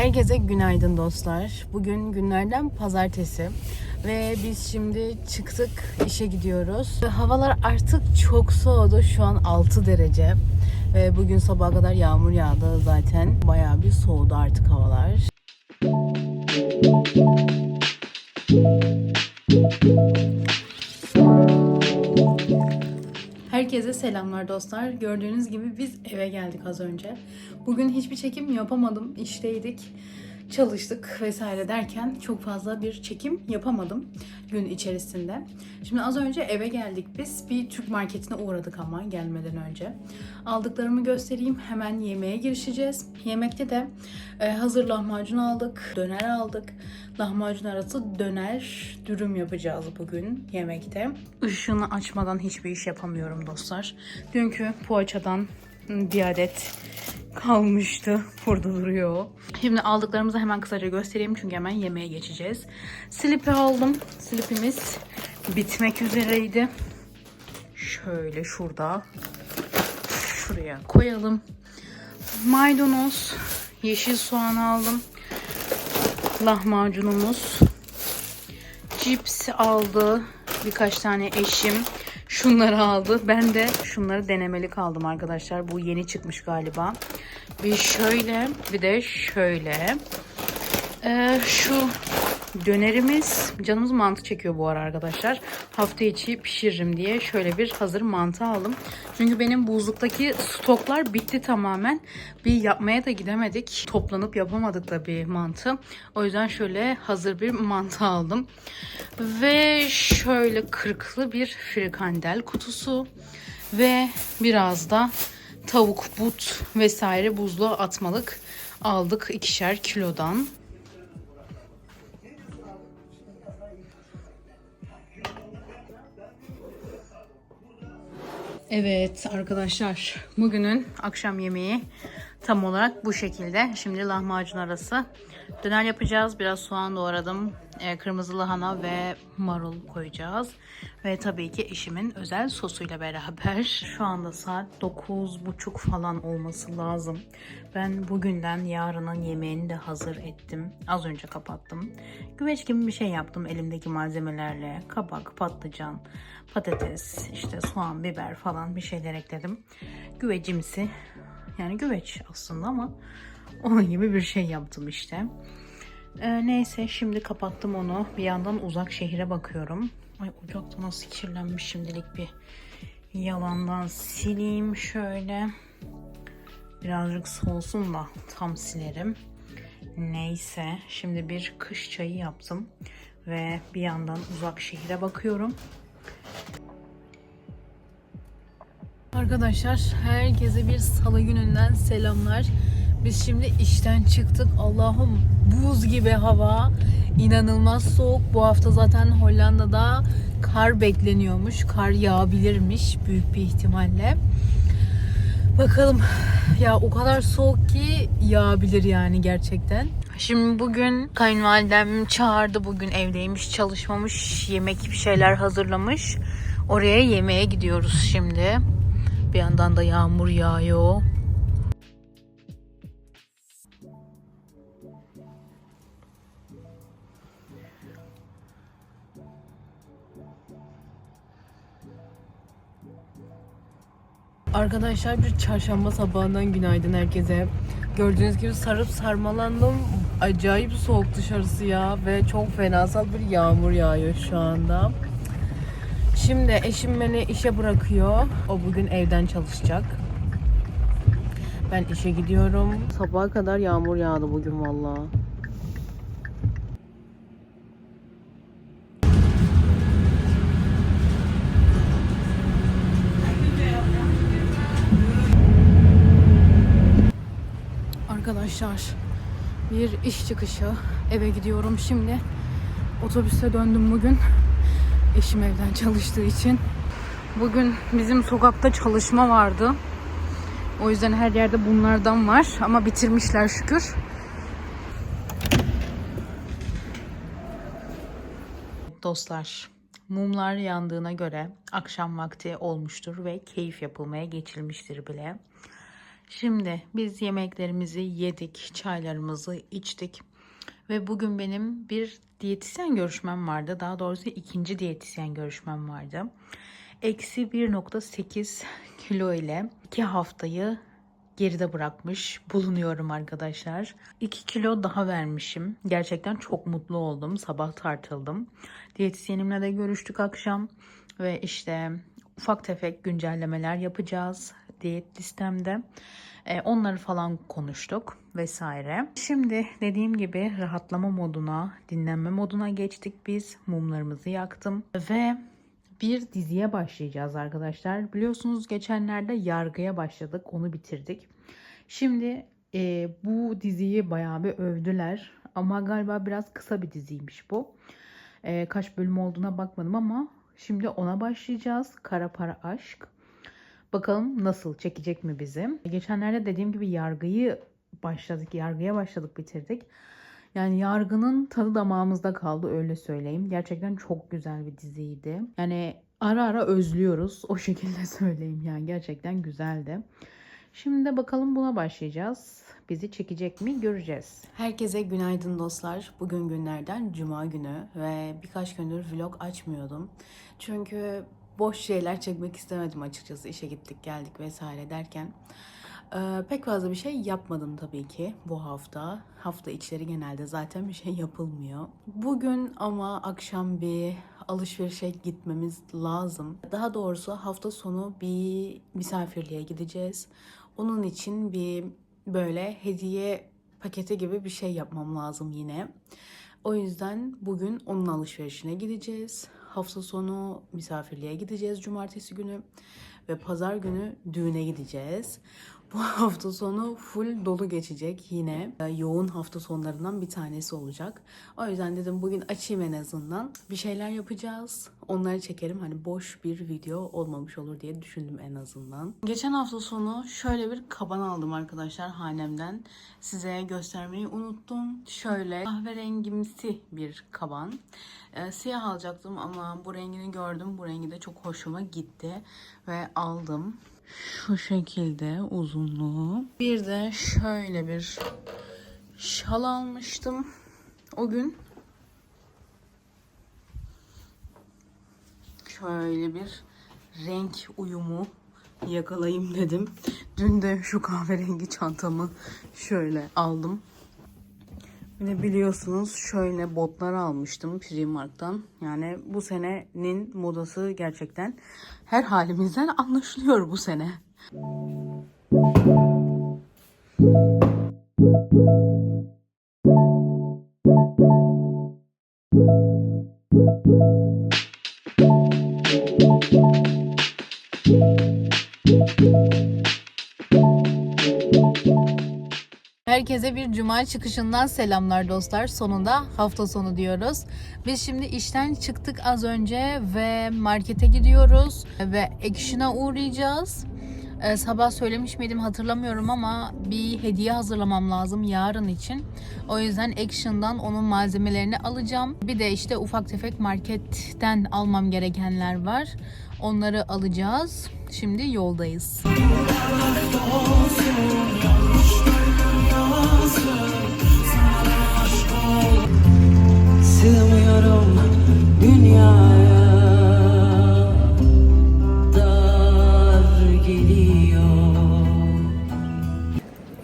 Herkese günaydın dostlar. Bugün günlerden pazartesi ve biz şimdi çıktık işe gidiyoruz. Havalar artık çok soğudu. Şu an 6 derece ve bugün sabaha kadar yağmur yağdı zaten. Bayağı bir soğudu artık havalar. Herkese selamlar dostlar. Gördüğünüz gibi biz eve geldik az önce. Bugün hiçbir çekim yapamadım. İşteydik, çalıştık vesaire derken çok fazla bir çekim yapamadım gün içerisinde. Şimdi az önce eve geldik biz. Bir Türk marketine uğradık ama gelmeden önce. Aldıklarımı göstereyim. Hemen yemeğe girişeceğiz. Yemekte de e, hazır lahmacun aldık, döner aldık. Lahmacun arası döner dürüm yapacağız bugün yemekte. Işığını açmadan hiçbir iş yapamıyorum dostlar. Dünkü poğaçadan bir adet kalmıştı. Burada duruyor. Şimdi aldıklarımızı hemen kısaca göstereyim çünkü hemen yemeğe geçeceğiz. Slipi aldım. Slipimiz bitmek üzereydi. Şöyle şurada. Şuraya koyalım. Maydanoz, yeşil soğan aldım. Lahmacunumuz. Cips aldı. Birkaç tane eşim. Şunları aldı. Ben de şunları denemelik aldım arkadaşlar. Bu yeni çıkmış galiba. Bir şöyle bir de şöyle. Ee, şu dönerimiz canımız mantı çekiyor bu ara arkadaşlar. Hafta içi pişiririm diye şöyle bir hazır mantı aldım. Çünkü benim buzluktaki stoklar bitti tamamen. Bir yapmaya da gidemedik. Toplanıp yapamadık da bir mantı. O yüzden şöyle hazır bir mantı aldım. Ve şöyle kırklı bir frikandel kutusu. Ve biraz da tavuk, but vesaire buzluğa atmalık aldık ikişer kilodan. Evet arkadaşlar bugünün akşam yemeği tam olarak bu şekilde. Şimdi lahmacun arası döner yapacağız. Biraz soğan doğradım. Ee, kırmızı lahana ve marul koyacağız. Ve tabii ki eşimin özel sosuyla beraber. Şu anda saat 9.30 falan olması lazım. Ben bugünden yarının yemeğini de hazır ettim. Az önce kapattım. Güveç gibi bir şey yaptım elimdeki malzemelerle. Kabak, patlıcan, patates, işte soğan, biber falan bir şeyler ekledim. Güvecimsi yani güveç aslında ama onun gibi bir şey yaptım işte. Ee, neyse şimdi kapattım onu. Bir yandan uzak şehire bakıyorum. Ay ocakta nasıl kirlenmiş şimdilik bir yalandan sileyim şöyle. Birazcık soğusun da tam silerim. Neyse şimdi bir kış çayı yaptım. Ve bir yandan uzak şehire bakıyorum. Arkadaşlar herkese bir salı gününden selamlar. Biz şimdi işten çıktık. Allah'ım buz gibi hava. İnanılmaz soğuk. Bu hafta zaten Hollanda'da kar bekleniyormuş. Kar yağabilirmiş büyük bir ihtimalle. Bakalım ya o kadar soğuk ki yağabilir yani gerçekten. Şimdi bugün kayınvalidem çağırdı. Bugün evdeymiş, çalışmamış, yemek bir şeyler hazırlamış. Oraya yemeğe gidiyoruz şimdi. Bir yandan da yağmur yağıyor. Arkadaşlar bir çarşamba sabahından günaydın herkese. Gördüğünüz gibi sarıp sarmalandım. Acayip soğuk dışarısı ya ve çok fenasal bir yağmur yağıyor şu anda. Şimdi eşim beni işe bırakıyor. O bugün evden çalışacak. Ben işe gidiyorum. Sabaha kadar yağmur yağdı bugün vallahi. Arkadaşlar bir iş çıkışı eve gidiyorum şimdi. Otobüse döndüm bugün. Eşim evden çalıştığı için. Bugün bizim sokakta çalışma vardı. O yüzden her yerde bunlardan var ama bitirmişler şükür. Dostlar, mumlar yandığına göre akşam vakti olmuştur ve keyif yapılmaya geçilmiştir bile. Şimdi biz yemeklerimizi yedik, çaylarımızı içtik. Ve bugün benim bir diyetisyen görüşmem vardı. Daha doğrusu ikinci diyetisyen görüşmem vardı. Eksi 1.8 kilo ile 2 haftayı geride bırakmış bulunuyorum arkadaşlar. 2 kilo daha vermişim. Gerçekten çok mutlu oldum. Sabah tartıldım. Diyetisyenimle de görüştük akşam. Ve işte ufak tefek güncellemeler yapacağız diyet listemde. E, onları falan konuştuk vesaire. Şimdi dediğim gibi rahatlama moduna, dinlenme moduna geçtik biz. Mumlarımızı yaktım ve bir diziye başlayacağız arkadaşlar. Biliyorsunuz geçenlerde yargıya başladık, onu bitirdik. Şimdi e, bu diziyi bayağı bir övdüler ama galiba biraz kısa bir diziymiş bu. E, kaç bölüm olduğuna bakmadım ama şimdi ona başlayacağız. Kara Para Aşk. Bakalım nasıl çekecek mi bizi? Geçenlerde dediğim gibi yargıyı başladık, yargıya başladık, bitirdik. Yani yargının tadı damağımızda kaldı öyle söyleyeyim. Gerçekten çok güzel bir diziydi. Yani ara ara özlüyoruz o şekilde söyleyeyim yani gerçekten güzeldi. Şimdi de bakalım buna başlayacağız. Bizi çekecek mi göreceğiz. Herkese günaydın dostlar. Bugün günlerden cuma günü ve birkaç gündür vlog açmıyordum. Çünkü boş şeyler çekmek istemedim açıkçası. İşe gittik geldik vesaire derken. Ee, pek fazla bir şey yapmadım tabii ki bu hafta. Hafta içleri genelde zaten bir şey yapılmıyor. Bugün ama akşam bir alışverişe gitmemiz lazım. Daha doğrusu hafta sonu bir misafirliğe gideceğiz. Onun için bir böyle hediye paketi gibi bir şey yapmam lazım yine. O yüzden bugün onun alışverişine gideceğiz. Hafta sonu misafirliğe gideceğiz cumartesi günü ve pazar günü düğüne gideceğiz. Bu hafta sonu full dolu geçecek yine. Ee, Yoğun hafta sonlarından bir tanesi olacak. O yüzden dedim bugün açayım en azından. Bir şeyler yapacağız. Onları çekerim. Hani boş bir video olmamış olur diye düşündüm en azından. Geçen hafta sonu şöyle bir kaban aldım arkadaşlar hanemden. Size göstermeyi unuttum. Şöyle kahverengimsi bir kaban. Ee, siyah alacaktım ama bu rengini gördüm. Bu rengi de çok hoşuma gitti ve aldım. Şu şekilde uzunluğu. Bir de şöyle bir şal almıştım o gün. Şöyle bir renk uyumu yakalayayım dedim. Dün de şu kahverengi çantamı şöyle aldım. Bir biliyorsunuz şöyle botlar almıştım Primark'tan. Yani bu senenin modası gerçekten her halimizden anlaşılıyor bu sene. Herkese bir cuma çıkışından selamlar dostlar. Sonunda hafta sonu diyoruz. Biz şimdi işten çıktık az önce ve markete gidiyoruz ve Action'a uğrayacağız. Ee, sabah söylemiş miydim hatırlamıyorum ama bir hediye hazırlamam lazım yarın için. O yüzden Action'dan onun malzemelerini alacağım. Bir de işte ufak tefek marketten almam gerekenler var. Onları alacağız. Şimdi yoldayız.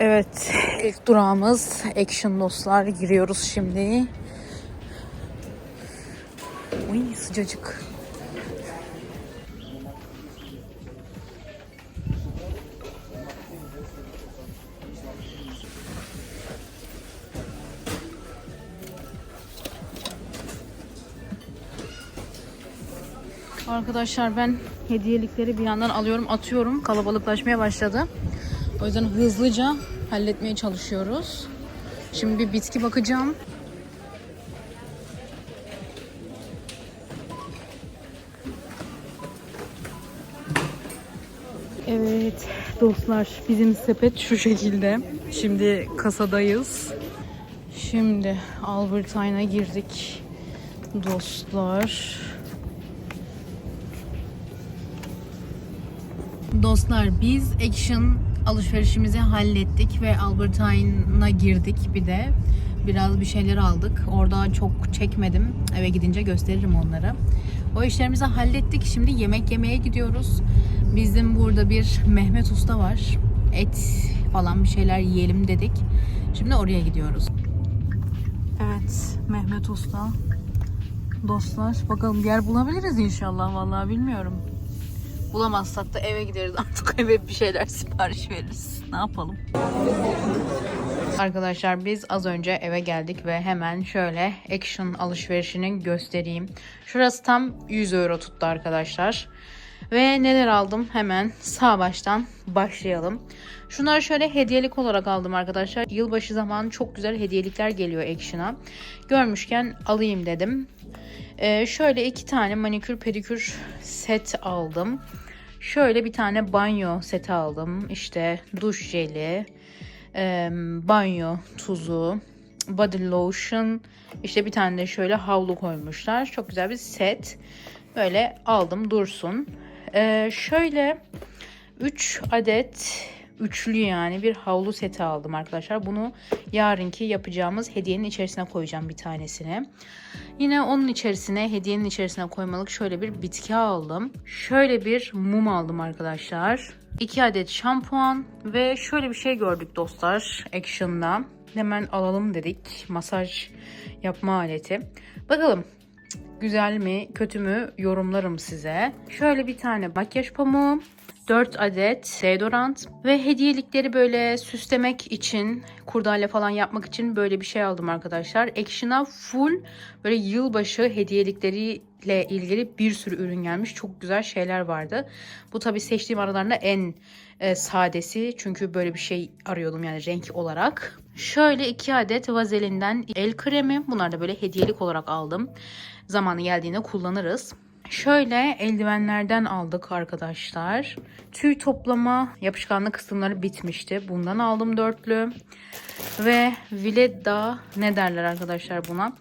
Evet, ilk durağımız Action dostlar. Giriyoruz şimdi. Uy sıcacık. Arkadaşlar ben hediyelikleri bir yandan alıyorum atıyorum. Kalabalıklaşmaya başladı. O yüzden hızlıca halletmeye çalışıyoruz. Şimdi bir bitki bakacağım. Evet dostlar bizim sepet şu şekilde. Şimdi kasadayız. Şimdi Albertine'a girdik dostlar. Dostlar biz Action alışverişimizi hallettik ve Albert Einstein'a girdik bir de. Biraz bir şeyler aldık. Orada çok çekmedim. Eve gidince gösteririm onları. O işlerimizi hallettik. Şimdi yemek yemeye gidiyoruz. Bizim burada bir Mehmet Usta var. Et falan bir şeyler yiyelim dedik. Şimdi oraya gidiyoruz. Evet, Mehmet Usta. Dostlar, bakalım yer bulabiliriz inşallah. Vallahi bilmiyorum. Bulamazsak da eve gideriz. Artık eve bir şeyler sipariş veririz. Ne yapalım? Arkadaşlar biz az önce eve geldik ve hemen şöyle Action alışverişini göstereyim. Şurası tam 100 euro tuttu arkadaşlar. Ve neler aldım hemen sağ baştan başlayalım. Şunları şöyle hediyelik olarak aldım arkadaşlar. Yılbaşı zamanı çok güzel hediyelikler geliyor Action'a. Görmüşken alayım dedim. Ee, şöyle iki tane manikür pedikür set aldım. Şöyle bir tane banyo seti aldım. İşte duş jeli, banyo tuzu, body lotion, işte bir tane de şöyle havlu koymuşlar. Çok güzel bir set. Böyle aldım dursun. Ee, şöyle 3 adet üçlü yani bir havlu seti aldım arkadaşlar. Bunu yarınki yapacağımız hediyenin içerisine koyacağım bir tanesini. Yine onun içerisine hediyenin içerisine koymalık şöyle bir bitki aldım. Şöyle bir mum aldım arkadaşlar. 2 adet şampuan ve şöyle bir şey gördük dostlar Action'da. Hemen alalım dedik. Masaj yapma aleti. Bakalım güzel mi kötü mü yorumlarım size. Şöyle bir tane makyaj pamuğu. 4 adet deodorant ve hediyelikleri böyle süslemek için, kurdale falan yapmak için böyle bir şey aldım arkadaşlar. Action'a full böyle yılbaşı hediyelikleriyle ilgili bir sürü ürün gelmiş. Çok güzel şeyler vardı. Bu tabii seçtiğim aralarında en e, sadesi. Çünkü böyle bir şey arıyordum yani renk olarak. Şöyle 2 adet vazelinden el kremi. Bunlar da böyle hediyelik olarak aldım. Zamanı geldiğinde kullanırız. Şöyle eldivenlerden aldık arkadaşlar. Tüy toplama yapışkanlık kısımları bitmişti. Bundan aldım dörtlü. Ve Vileda ne derler arkadaşlar buna?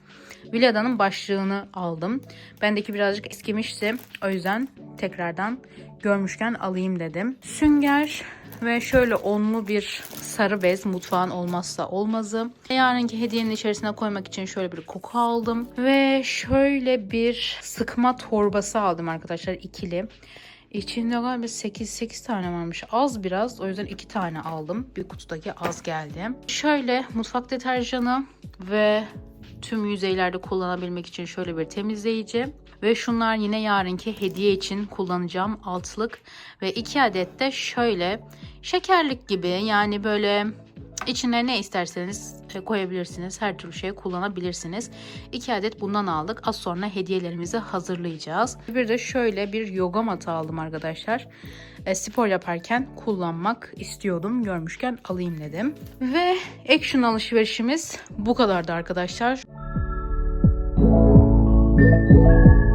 Vileda'nın başlığını aldım. Bendeki birazcık eskimişti. O yüzden tekrardan görmüşken alayım dedim. Sünger ve şöyle onlu bir sarı bez mutfağın olmazsa olmazı. Yarınki hediyenin içerisine koymak için şöyle bir koku aldım. Ve şöyle bir sıkma torbası aldım arkadaşlar ikili. İçinde galiba 8-8 tane varmış. Az biraz. O yüzden 2 tane aldım. Bir kutudaki az geldi. Şöyle mutfak deterjanı ve tüm yüzeylerde kullanabilmek için şöyle bir temizleyici. Ve şunlar yine yarınki hediye için kullanacağım altlık. Ve 2 adet de şöyle şekerlik gibi yani böyle içine ne isterseniz e, koyabilirsiniz. Her türlü şey kullanabilirsiniz. 2 adet bundan aldık. Az sonra hediyelerimizi hazırlayacağız. Bir de şöyle bir yoga matı aldım arkadaşlar. E, spor yaparken kullanmak istiyordum. Görmüşken alayım dedim. Ve action alışverişimiz bu kadardı arkadaşlar. Música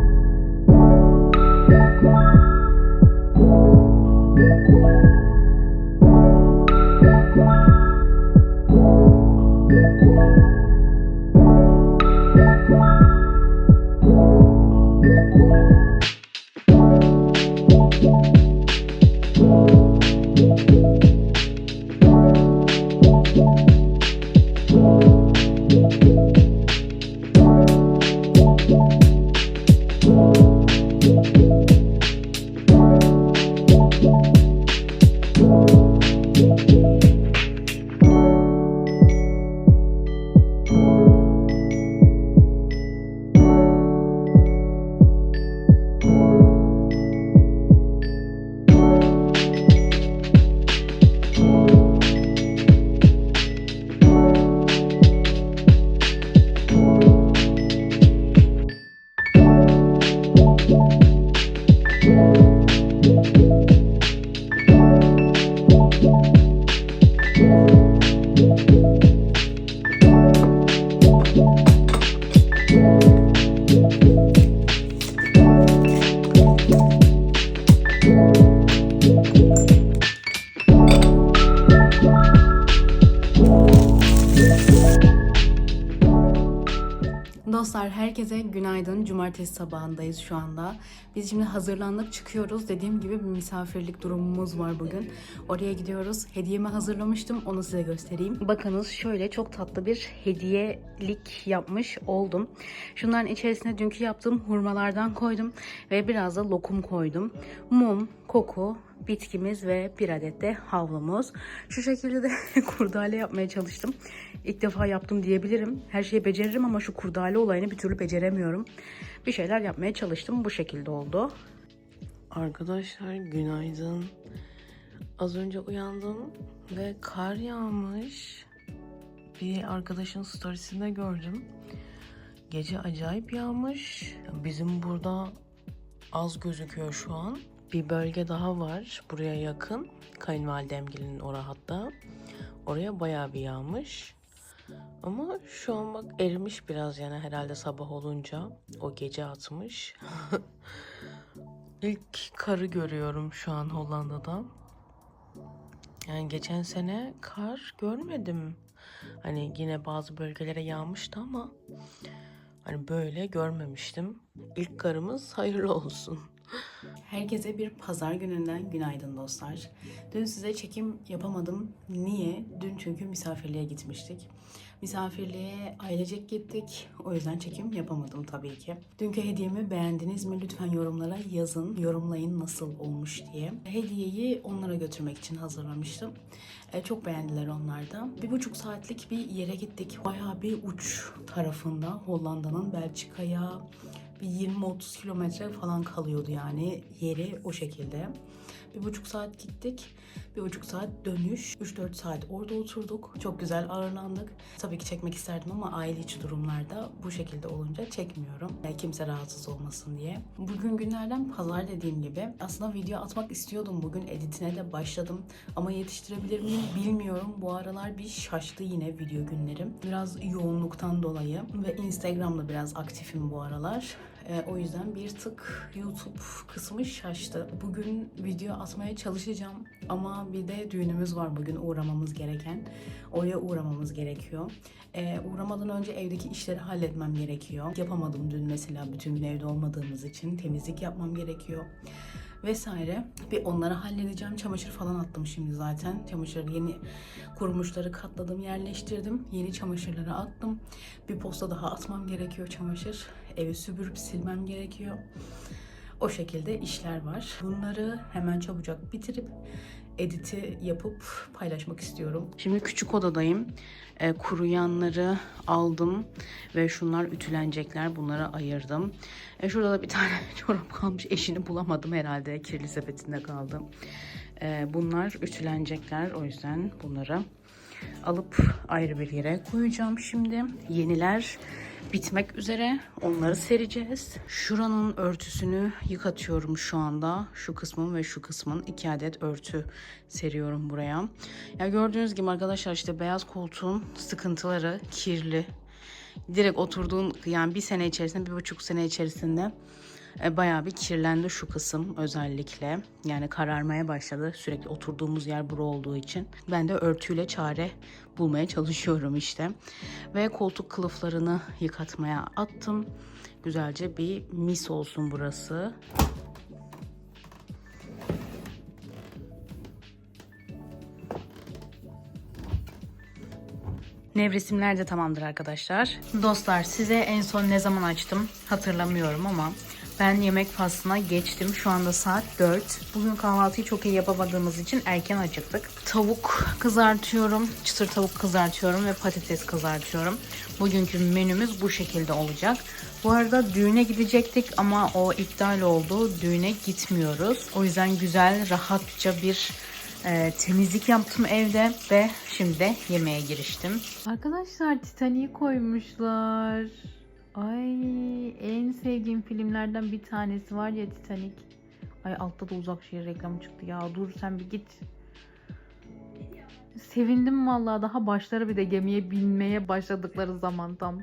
Dostlar herkese günaydın. Cumartesi sabahındayız şu anda. Biz şimdi hazırlandık çıkıyoruz. Dediğim gibi bir misafirlik durumumuz var bugün. Oraya gidiyoruz. Hediyemi hazırlamıştım. Onu size göstereyim. Bakınız şöyle çok tatlı bir hediyelik yapmış oldum. Şunların içerisine dünkü yaptığım hurmalardan koydum ve biraz da lokum koydum. Mum, koku, bitkimiz ve bir adet de havlumuz. Şu şekilde de kurdale yapmaya çalıştım. İlk defa yaptım diyebilirim. Her şeyi beceririm ama şu kurdale olayını bir türlü beceremiyorum. Bir şeyler yapmaya çalıştım. Bu şekilde oldu. Arkadaşlar günaydın. Az önce uyandım ve kar yağmış. Bir arkadaşın storiesinde gördüm. Gece acayip yağmış. Bizim burada az gözüküyor şu an. Bir bölge daha var buraya yakın. Kayınvalidemgilin ora hatta. Oraya bayağı bir yağmış. Ama şu an bak erimiş biraz yani herhalde sabah olunca. O gece atmış. İlk karı görüyorum şu an Hollanda'da. Yani geçen sene kar görmedim. Hani yine bazı bölgelere yağmıştı ama hani böyle görmemiştim. İlk karımız hayırlı olsun. Herkese bir pazar gününden günaydın dostlar. Dün size çekim yapamadım. Niye? Dün çünkü misafirliğe gitmiştik. Misafirliğe ailecek gittik. O yüzden çekim yapamadım tabii ki. Dünkü hediyemi beğendiniz mi? Lütfen yorumlara yazın. Yorumlayın nasıl olmuş diye. Hediyeyi onlara götürmek için hazırlamıştım. E, çok beğendiler onlar da. Bir buçuk saatlik bir yere gittik. Bayağı bir uç tarafında Hollanda'nın Belçika'ya bir 20-30 kilometre falan kalıyordu yani yeri o şekilde. Bir buçuk saat gittik. Bir buçuk saat dönüş. 3-4 saat orada oturduk. Çok güzel ağırlandık. Tabii ki çekmek isterdim ama aile içi durumlarda bu şekilde olunca çekmiyorum. Kimse rahatsız olmasın diye. Bugün günlerden pazar dediğim gibi. Aslında video atmak istiyordum bugün. Editine de başladım. Ama yetiştirebilir miyim bilmiyorum. Bu aralar bir şaştı yine video günlerim. Biraz yoğunluktan dolayı. Ve Instagram'da biraz aktifim bu aralar. Ee, o yüzden bir tık YouTube kısmı şaştı. Bugün video atmaya çalışacağım ama bir de düğünümüz var bugün uğramamız gereken. Oraya uğramamız gerekiyor. Ee, uğramadan önce evdeki işleri halletmem gerekiyor. Yapamadım dün mesela bütün gün evde olmadığımız için temizlik yapmam gerekiyor vesaire. Bir onları halledeceğim. Çamaşır falan attım şimdi zaten. Çamaşır yeni kurumuşları katladım, yerleştirdim. Yeni çamaşırları attım. Bir posta daha atmam gerekiyor çamaşır. Evi süpürüp silmem gerekiyor. O şekilde işler var. Bunları hemen çabucak bitirip editi yapıp paylaşmak istiyorum. Şimdi küçük odadayım. E, kuruyanları aldım ve şunlar ütülenecekler. Bunları ayırdım. E, şurada da bir tane çorap kalmış. Eşini bulamadım herhalde. Kirli sepetinde kaldım. E, bunlar ütülenecekler. O yüzden bunları alıp ayrı bir yere koyacağım şimdi. Yeniler bitmek üzere. Onları sereceğiz. Şuranın örtüsünü yıkatıyorum şu anda. Şu kısmın ve şu kısmın iki adet örtü seriyorum buraya. Ya gördüğünüz gibi arkadaşlar işte beyaz koltuğun sıkıntıları kirli. Direkt oturduğun yani bir sene içerisinde bir buçuk sene içerisinde e, bayağı bir kirlendi şu kısım özellikle. Yani kararmaya başladı. Sürekli oturduğumuz yer bura olduğu için. Ben de örtüyle çare bulmaya çalışıyorum işte. Ve koltuk kılıflarını yıkatmaya attım. Güzelce bir mis olsun burası. Nevresimler de tamamdır arkadaşlar. Dostlar size en son ne zaman açtım hatırlamıyorum ama ben yemek faslına geçtim. Şu anda saat 4. Bugün kahvaltıyı çok iyi yapamadığımız için erken acıktık. Tavuk kızartıyorum. Çıtır tavuk kızartıyorum ve patates kızartıyorum. Bugünkü menümüz bu şekilde olacak. Bu arada düğüne gidecektik ama o iptal oldu. Düğüne gitmiyoruz. O yüzden güzel, rahatça bir e, temizlik yaptım evde ve şimdi yemeğe giriştim. Arkadaşlar Titanic'i koymuşlar. Ay en sevdiğim filmlerden bir tanesi var ya Titanic. Ay altta da uzak şehir reklamı çıktı ya. Dur sen bir git. Sevindim vallahi daha başları bir de gemiye binmeye başladıkları zaman tam.